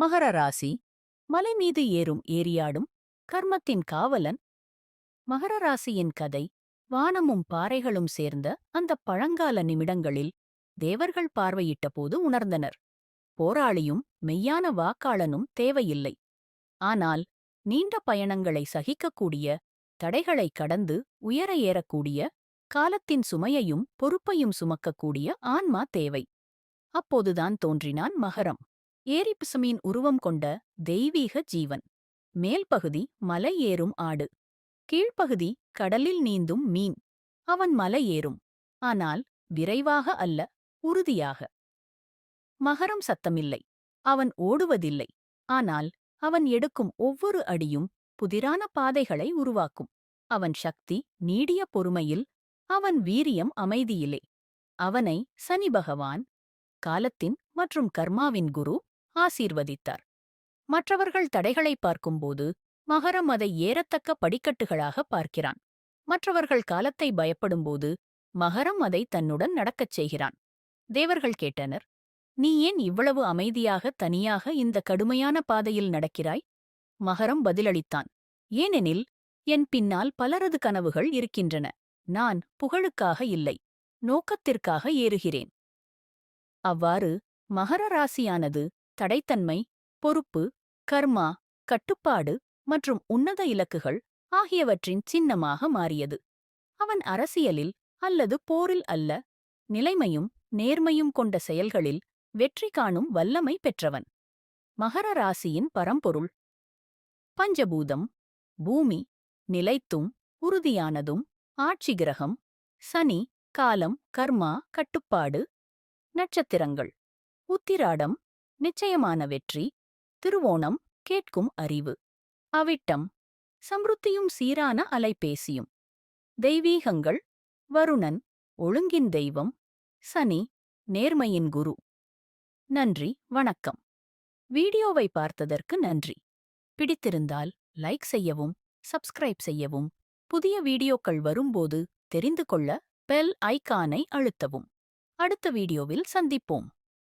மகர ராசி மலை மீது ஏறும் ஏரியாடும் கர்மத்தின் காவலன். மகர ராசியின் கதை வானமும் பாறைகளும் சேர்ந்த அந்த பழங்கால நிமிடங்களில் தேவர்கள் பார்வையிட்டபோது உணர்ந்தனர். போராளியும் மெய்யான வாக்காளனும் தேவையில்லை. ஆனால் நீண்ட பயணங்களை சகிக்கக்கூடிய தடைகளை கடந்து உயர ஏறக்கூடிய காலத்தின் சுமையையும் பொறுப்பையும் சுமக்கக்கூடிய ஆன்மா தேவை. அப்போதுதான் தோன்றினான் மகரம். ஏரிப்பிசுமியின் உருவம் கொண்ட தெய்வீக ஜீவன். மேல்பகுதி மலை ஏறும் ஆடு. கீழ்ப்பகுதி கடலில் நீந்தும் மீன். அவன் மலை ஏறும். ஆனால் விரைவாக அல்ல உறுதியாக. மகரம் சத்தமில்லை. அவன் ஓடுவதில்லை. ஆனால் அவன் எடுக்கும் ஒவ்வொரு அடியும் புதிரான பாதைகளை உருவாக்கும். அவன் சக்தி நீடிய பொறுமையில் அவன் வீரியம் அமைதியிலே. அவனை சனி பகவான் காலத்தின் மற்றும் கர்மாவின் குரு ஆசீர்வதித்தார். மற்றவர்கள் தடைகளை பார்க்கும்போது மகரம் அதை ஏறத்தக்க படிக்கட்டுகளாக பார்க்கிறான். மற்றவர்கள் காலத்தை பயப்படும்போது மகரம் அதை தன்னுடன் நடக்கச் செய்கிறான். தேவர்கள் கேட்டனர் நீ ஏன் இவ்வளவு அமைதியாக தனியாக இந்த கடுமையான பாதையில் நடக்கிறாய்? மகரம் பதிலளித்தான் ஏனெனில் என் பின்னால் பலரது கனவுகள் இருக்கின்றன. நான் புகழுக்காக இல்லை நோக்கத்திற்காக ஏறுகிறேன். அவ்வாறு மகர ராசியானது தடைத்தன்மை பொறுப்பு கர்மா கட்டுப்பாடு மற்றும் உன்னத இலக்குகள் ஆகியவற்றின் சின்னமாக மாறியது. அவன் அரசியலில் அல்லது போரில் அல்ல நிலைமையும் நேர்மையும் கொண்ட செயல்களில் வெற்றி காணும் வல்லமை பெற்றவன். மகர ராசியின் பரம்பொருள். பஞ்சபூதம். பூமி. நிலைத்தும் உறுதியானதும் ஆட்சி கிரகம். சனி. காலம் கர்மா கட்டுப்பாடு. நட்சத்திரங்கள். உத்திராடம். நிச்சயமான வெற்றி திருவோணம் கேட்கும் அறிவு. அவிட்டம் சம்ருத்தியும் சீரான அலைபேசியும். தெய்வீகங்கள் வருணன் ஒழுங்கின் தெய்வம் சனி நேர்மையின் குரு. நன்றி வணக்கம். வீடியோவை பார்த்ததற்கு நன்றி. பிடித்திருந்தால் லைக் செய்யவும் சப்ஸ்கிரைப் செய்யவும் புதிய வீடியோக்கள் வரும்போது தெரிந்து கொள்ள பெல் ஐக்கானை அழுத்தவும். அடுத்த வீடியோவில் சந்திப்போம்.